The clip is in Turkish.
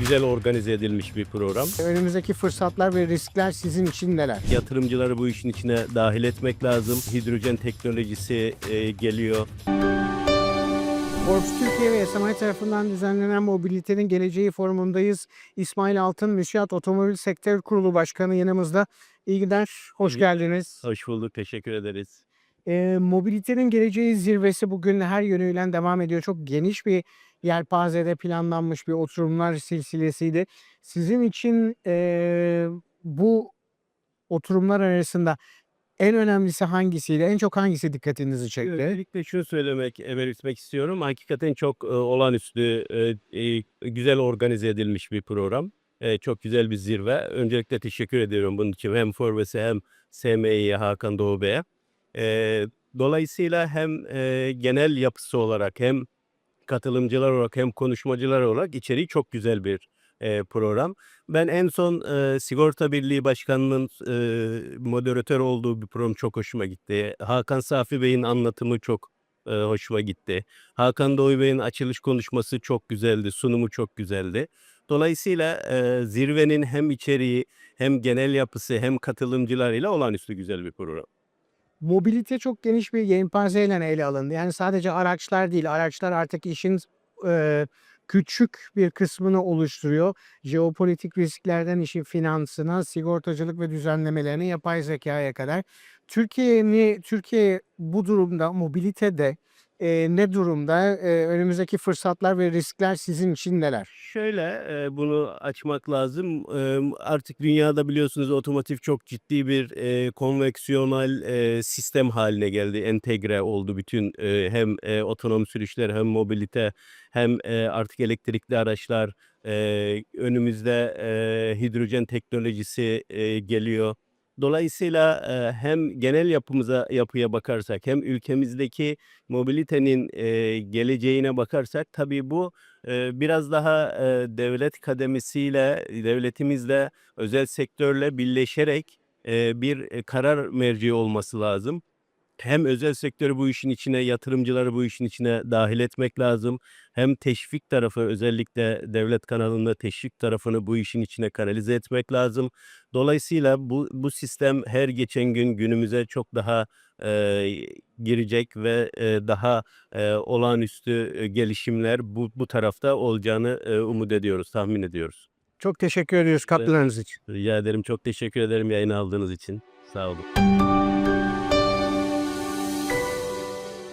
güzel organize edilmiş bir program. Önümüzdeki fırsatlar ve riskler sizin için neler? Yatırımcıları bu işin içine dahil etmek lazım. Hidrojen teknolojisi e, geliyor. Forbes Türkiye ve SMI tarafından düzenlenen Mobilitenin Geleceği forumundayız. İsmail Altın, Müsiyat Otomobil Sektör Kurulu Başkanı yanımızda. İyi günler, hoş geldiniz. Hoş bulduk, teşekkür ederiz. Ee, mobilitenin Geleceği zirvesi bugün her yönüyle devam ediyor. Çok geniş bir yelpazede planlanmış bir oturumlar silsilesiydi. Sizin için ee, bu oturumlar arasında en önemlisi hangisiydi? En çok hangisi dikkatinizi çekti? Öncelikle şunu söylemek, belirtmek istiyorum. Hakikaten çok e, olağanüstü, e, e, güzel organize edilmiş bir program. E, çok güzel bir zirve. Öncelikle teşekkür ediyorum bunun için hem Forbes'e hem SMİ'ye, Hakan Doğu Bey'e. E, dolayısıyla hem e, genel yapısı olarak hem katılımcılar olarak hem konuşmacılar olarak içeriği çok güzel bir e, program. Ben en son e, Sigorta Birliği Başkanı'nın e, moderatör olduğu bir program çok hoşuma gitti. Hakan Safi Bey'in anlatımı çok e, hoşuma gitti. Hakan Doğu Bey'in açılış konuşması çok güzeldi, sunumu çok güzeldi. Dolayısıyla e, zirvenin hem içeriği hem genel yapısı hem katılımcılarıyla olağanüstü güzel bir program. Mobilite çok geniş bir yelpazeyle ele alındı. Yani sadece araçlar değil, araçlar artık işin eee, küçük bir kısmını oluşturuyor. Jeopolitik risklerden işin finansına, sigortacılık ve düzenlemelerine, yapay zekaya kadar. Türkiye'ni Türkiye bu durumda mobilitede eee, ne durumda? Eee, önümüzdeki fırsatlar ve riskler sizin için neler? Şöyle e, bunu açmak lazım. E, artık dünyada biliyorsunuz otomotiv çok ciddi bir e, konveksiyonel e, sistem haline geldi. Entegre oldu bütün e, hem e, otonom sürüşler hem mobilite hem e, artık elektrikli araçlar. E, önümüzde e, hidrojen teknolojisi e, geliyor. Dolayısıyla e, hem genel yapımıza yapıya bakarsak hem ülkemizdeki mobilitenin e, geleceğine bakarsak tabii bu e, biraz daha e, devlet kademesiyle, devletimizle, özel sektörle birleşerek e, bir karar merci olması lazım. Hem özel sektörü bu işin içine, yatırımcıları bu işin içine dahil etmek lazım. Hem teşvik tarafı özellikle devlet kanalında teşvik tarafını bu işin içine kanalize etmek lazım. Dolayısıyla bu bu sistem her geçen gün günümüze çok daha e, girecek ve e, daha e, olağanüstü e, gelişimler bu bu tarafta olacağını e, umut ediyoruz, tahmin ediyoruz. Çok teşekkür ediyoruz katkılarınız için. Rica ederim, çok teşekkür ederim yayın aldığınız için. Sağ olun.